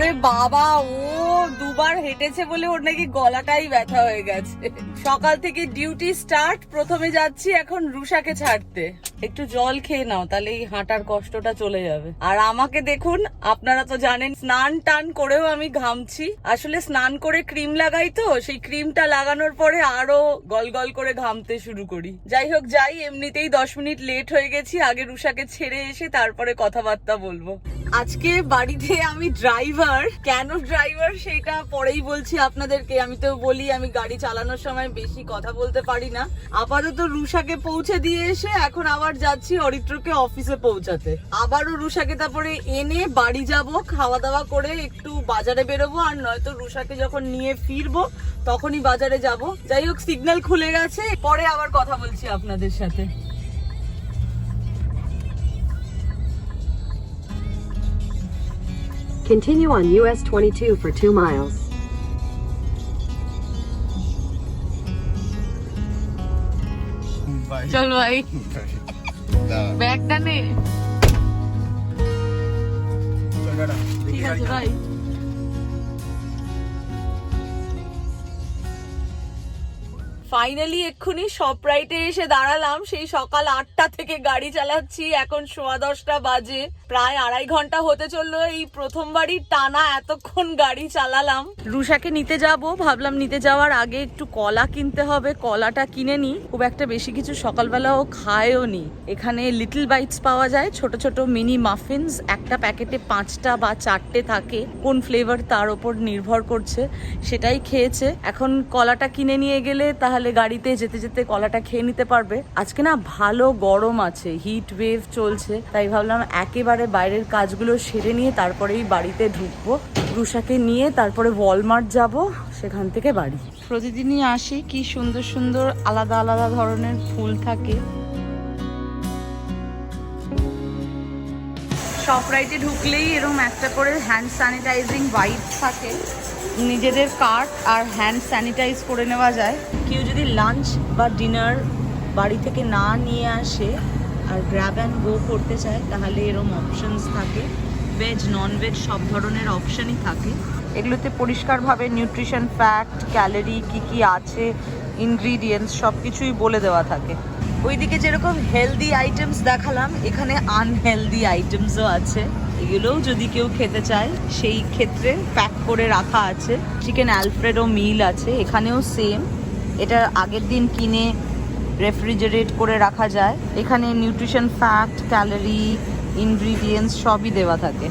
ওরে বাবা, ও দুবার হেঁটেছে বলে ওর নাকি গলাটাই ব্যথা হয়ে গেছে। সকাল থেকে ডিউটি স্টার্ট, প্রথমে যাচ্ছি এখন রুষাকে ছাড়তে। একটু জল খেয়ে নাও, তাহলে এই হাঁটার কষ্টটা চলে যাবে। আর আমাকে দেখুন, আপনারা তো জানেন, স্নান টান করেও আমি ঘামছি। আসলে স্নান করে ক্রিম লাগাই তো, সেই ক্রিমটা লাগানোর পরে আরও গল গল করে ঘামতে শুরু করি। যাই হোক, যাই, এমনিতেই দশ মিনিট লেট হয়ে গেছি, আগে রুষাকে ছেড়ে এসে তারপরে কথাবার্তা বলব। আজকে বাড়িতে আমি ড্রাইভার কেন ড্রাইভার সেটা পরেই বলছি আপনাদেরকে। আমি তো বলি, আমি গাড়ি চালানোর সময় বেশি কথা বলতে পারি না। আপাতত রুষাকে পৌঁছে দিয়ে এসে এখন আবার যাচ্ছি অরিত্রকে অফিসে পৌঁছাতে। আবারও রুষাকে তারপরে এনে বাড়ি যাব খাওয়া দাওয়া করে একটু বাজারে বেরোবো, আর নয়তো রুষাকে যখন নিয়ে ফিরবো, তখনই বাজারে যাব। যাই হোক সিগন্যাল খুলে গেছে। পরে আবার কথা বলছি আপনাদের সাথে। Continue on US 22 for 2 miles. ভাই চল ভাই দাঁড়া, ব্যাগটা নে চল দাঁড়া, দেখি ঠিক আছে গাড়ি- ভাই ফাইনালি এক্ষুনি শপরাইটে এসে দাঁড়ালাম। সেই সকাল আটটা থেকে গাড়ি চালাচ্ছি। এখন সোয়া দশটা বাজে। প্রায় আড়াই ঘণ্টা হতে চলল। এই প্রথমবারই টানা এতক্ষণ গাড়ি চালালাম। রুষাকে নিতে যাব। ভাবলাম নিতে যাওয়ার আগে একটু কলা কিনতে হবে। কলাটা কিনে নি খুব একটা বেশি কিছু সকালবেলাও খায়ও নি। এখানে লিটল বাইটস পাওয়া যায়। ছোট ছোট মিনি মাফিনস একটা প্যাকেটে পাঁচটা বা চারটে থাকে। কোন ফ্লেভার তার ওপর নির্ভর করছে, সেটাই খেয়েছে। এখন কলাটা কিনে নিয়ে গেলে তাহলে গাড়িতে যেতে যেতে কলাটা খেয়ে নিতে পারবে। আজকে না ভালো গরম আছে হিট ওয়েভ চলছে, তাই ভাবলাম একেবারে বাইরের কাজগুলো সেরে নিয়ে তারপরেই বাড়িতে ঢুকবো। রুষাকে নিয়ে তারপরে ওয়ালমার্ট যাব, সেখান থেকে বাড়ি। প্রতিদিনই আসি, কি সুন্দর সুন্দর আলাদা আলাদা ধরনের ফুল থাকে। শপরাইটে ঢুকলেই এরকম একটা করে হ্যান্ড স্যানিটাইজিং ওয়াইপ থাকে। নিজেদের কার্ট আর হ্যান্ড স্যানিটাইজ করে নেওয়া যায়। কেউ যদি লাঞ্চ বা ডিনার বাড়ি থেকে না নিয়ে আসে আর গ্র্যাব অ্যান্ড গো করতে চায় তাহলে এরকম অপশনস থাকে। ভেজ নন ভেজ সব ধরনের অপশনই থাকে। এগুলোতে পরিষ্কারভাবে নিউট্রিশন ফ্যাক্ট ক্যালোরি কি কি আছে ইনগ্রিডিয়েন্টস সব কিছুই বলে দেওয়া থাকে। ওইদিকে যেরকম হেলদি আইটেমস দেখালাম এখানে আনহেলদি আইটেমসও আছে। এগুলোও যদি কেউ খেতে চায়, সেই ক্ষেত্রে প্যাক করে রাখা আছে। চিকেন অ্যালফ্রেডো মিল আছে, এখানেও সেম এটা আগের দিন কিনে রেফ্রিজারেট করে রাখা যায়। এখানে নিউট্রিশন ফ্যাক্ট ক্যালোরি ইনগ্রিডিয়েন্টস সবই দেওয়া থাকে।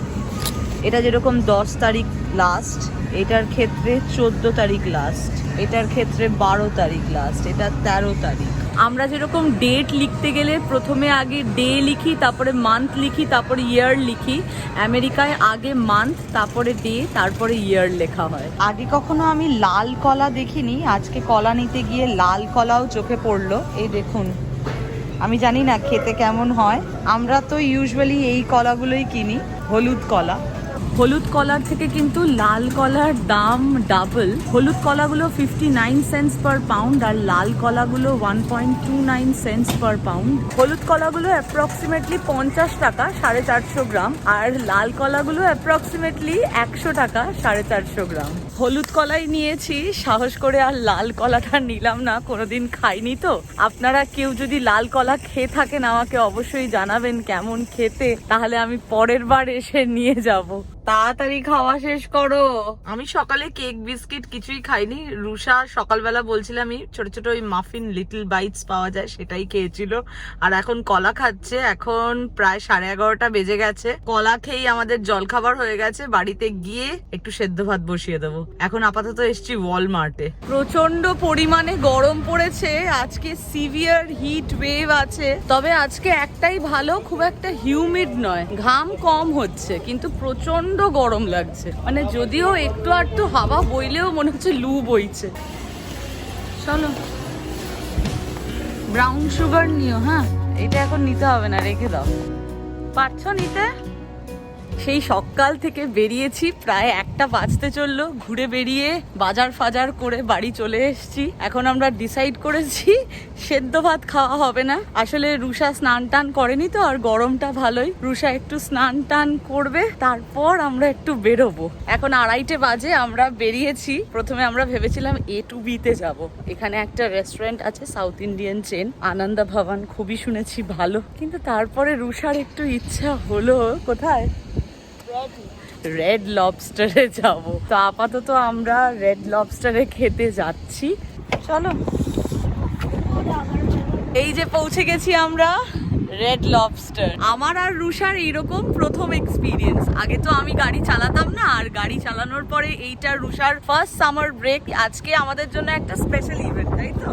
এটা যেরকম দশ তারিখ লাস্ট এটার ক্ষেত্রে চোদ্দ তারিখ লাস্ট এটার ক্ষেত্রে বারো তারিখ লাস্ট এটা তেরো তারিখ। আমরা যেরকম ডেট লিখতে গেলে প্রথমে আগে ডে লিখি, তারপরে মান্থ লিখি, তারপরে ইয়ার লিখি। আমেরিকায় আগে মান্থ তারপরে ডে তারপরে ইয়ার লেখা হয়। আগে কখনো আমি লাল কলা দেখিনি, আজকে কলা নিতে গিয়ে লাল কলাও চোখে পড়ল। এই দেখুন, আমি জানি না খেতে কেমন হয়। আমরা তো ইউজুয়ালি এই কলাগুলোই কিনি, হলুদ কলা। হলুদ কলার থেকে কিন্তু লাল কলার দাম ডাবল হলুদ কলাগুলো fifty nine cents per pound আর লাল কলাগুলো one point two nine cents per pound হলুদ কলাগুলো অ্যাপ্রক্সিমেটলি পঞ্চাশ টাকা, সাড়ে চারশো গ্রাম। আর লাল কলাগুলো অ্যাপ্রক্সিমেটলি একশো টাকা, সাড়ে চারশো গ্রাম। হলুদ কলাই নিয়েছি, সাহস করে আর লাল কলাটা নিলাম না, কোনোদিন খাইনি তো। আপনারা কেউ যদি লাল কলা খেয়ে থাকেন, আমাকে অবশ্যই জানাবেন কেমন খেতে, তাহলে আমি পরের বার এসে নিয়ে যাব। তাড়াতাড়ি খাওয়া শেষ করো। আমি সকালে কেক, বিস্কিট কিছুই খাইনি। রুষা সকালবেলা বলছিলাম আমি ছোট ছোট ওই মাফিন লিটল বাইটস পাওয়া যায়, সেটাই খেয়েছিল। আর এখন কলা খাচ্ছে, এখন প্রায় সাড়ে এগারোটা বেজে গেছে। কলা খেয়েই আমাদের জলখাবার হয়ে গেছে। বাড়িতে গিয়ে একটু সেদ্ধ ভাত বসিয়ে দেবো। এখন আপাতত এসছি ওয়ালমার্টে প্রচণ্ড পরিমাণে গরম পড়েছে, আজকে সিভিয়ার হিট ওয়েভ আছে। তবে আজকে একটাই ভালো, খুব একটা হিউমিড নয়, ঘাম কম হচ্ছে, কিন্তু প্রচণ্ড গরম লাগছে। মানে যদিও একটু আধটু হাওয়া বইলেও মনে হচ্ছে লু বইছে। চলো। ব্রাউন সুগার নিও হ্যাঁ? এটা এখন নিতে হবে না, রেখে দাও। পারছ নিতে? সেই সকাল থেকে বেরিয়েছি, প্রায় একটা বাজতে চলল, ঘুরে বেরিয়ে বাজার ফাজার করে বাড়ি চলে এসেছি। এখন আমরা ডিসাইড করেছি, সেদ্ধ ভাত খাওয়া হবে না। আসলে রুষা স্নান টান করেনি তো, আর গরমটা ভালোই। রুষা একটু স্নান টান করবে, তারপর আমরা একটু বেরোবো। এখন আড়াইটে বাজে, আমরা বেরিয়েছি। প্রথমে আমরা ভেবেছিলাম এ টু বিতে যাব। এখানে একটা রেস্টুরেন্ট আছে সাউথ ইন্ডিয়ান চেন আনন্দ ভবন, খুবই শুনেছি, ভালো। কিন্তু তারপরে রুষার একটু ইচ্ছা হলো, কোথায়? রেড লবস্টারে যাব। তো আপাতত আমরা রেড লবস্টারে খেতে যাচ্ছি। চলো। এই যে পৌঁছে গেছি আমরা রেড লবস্টার আমার আর রুষার এইরকম প্রথম এক্সপিরিয়েন্স আগে তো আমি গাড়ি চালাতাম না, আর গাড়ি চালানোর পরে এইটা রুষার ফার্স্ট সামার ব্রেক আজকে আমাদের জন্য একটা স্পেশাল ইভেন্ট তাই তো?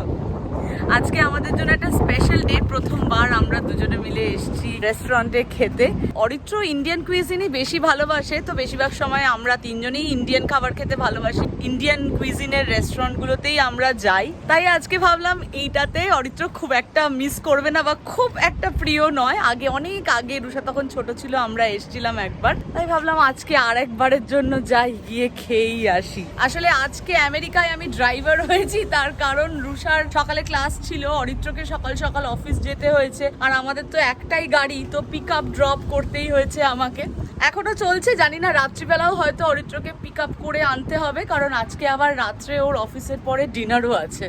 আজকে আমাদের জন্য একটা স্পেশাল ডে প্রথমবার আমরা দুজনে মিলে এসেছি রেস্টুরেন্টে খেতে। অরিত্র ইন্ডিয়ান কুইজিনই বেশি ভালোবাসে, তো বেশিরভাগ সময় আমরা তিনজনেই ইন্ডিয়ান খাবার খেতে ভালোবাসি। ইন্ডিয়ান কুইজিনের রেস্টুরেন্টগুলোতেই আমরা যাই। তাই আজকে ভাবলাম এইটাতে অরিত্র খুব একটা মিস করবে না বা খুব একটা প্রিয় নয়। আগে, অনেক আগে রুষা তখন ছোট ছিল, আমরা এসেছিলাম একবার। তাই ভাবলাম আজকে আর একবারের জন্য যাই, গিয়ে খেয়েই আসি। আসলে আজকে আমেরিকায় আমি ড্রাইভার হয়েছি, তার কারণ রুষার সকালে ক্লাস ছিল, অরিত্রকে সকাল সকাল অফিস যেতে হয়েছে। আর আমাদের তো একটাই গাড়ি, তো পিক আপ ড্রপ করতেই হয়েছে আমাকে। এখনও চলছে, জানি না, রাত্রিবেলাও হয়তো অরিত্রকে পিক আপ করে আনতে হবে, কারণ আজকে আবার রাত্রে ওর অফিসের পরে ডিনারও আছে।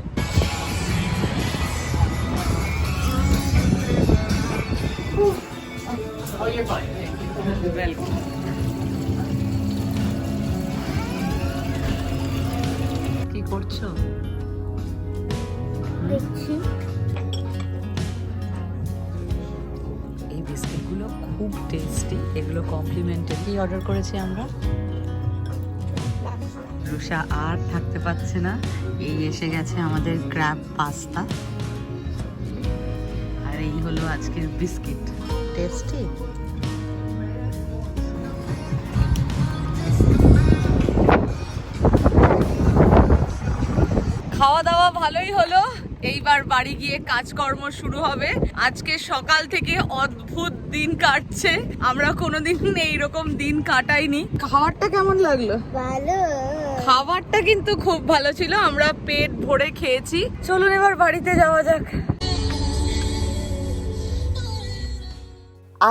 কি করছ? দেখছি। এই বিস্কিটগুলো খুব টেস্টি এগুলো কমপ্লিমেন্টারি কি অর্ডার করেছি আমরা? রুষা আর থাকতে পারছে না। এই এসে গেছে আমাদের ক্র্যাব পাস্তা আর এই হলো আজকের বিস্কিট। টেস্টি খাওয়া দাওয়া ভালোই হলো। এইবার বাড়ি গিয়ে কাজকর্ম শুরু হবে। আজকে সকাল থেকে অদ্ভুত দিন কাটছে। আমরা কোনোদিন এইরকম দিন কাটাইনি। খাবারটা কেমন লাগল? ভালো। খাবারটা কিন্তু খুব ভালো ছিল আমরা পেট ভরে খেয়েছি। চলুন এবার বাড়িতে যাওয়া যাক।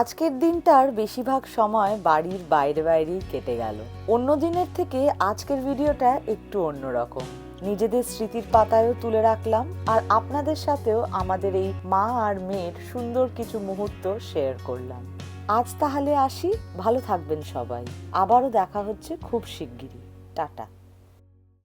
আজকের দিনটার বেশিরভাগ সময় বাড়ির বাইরে বাইরেই কেটে গেল। অন্য দিনের থেকে আজকের ভিডিওটা একটু অন্যরকম। নিজেদের স্মৃতির পাতায়ও তুলে রাখলাম আর আপনাদের সাথেও আমাদের এই মা আর মেয়ের সুন্দর কিছু মুহূর্ত শেয়ার করলাম। আজ তাহলে আসি, ভালো থাকবেন সবাই। আবারও দেখা হচ্ছে খুব শিগগিরই। টাটা।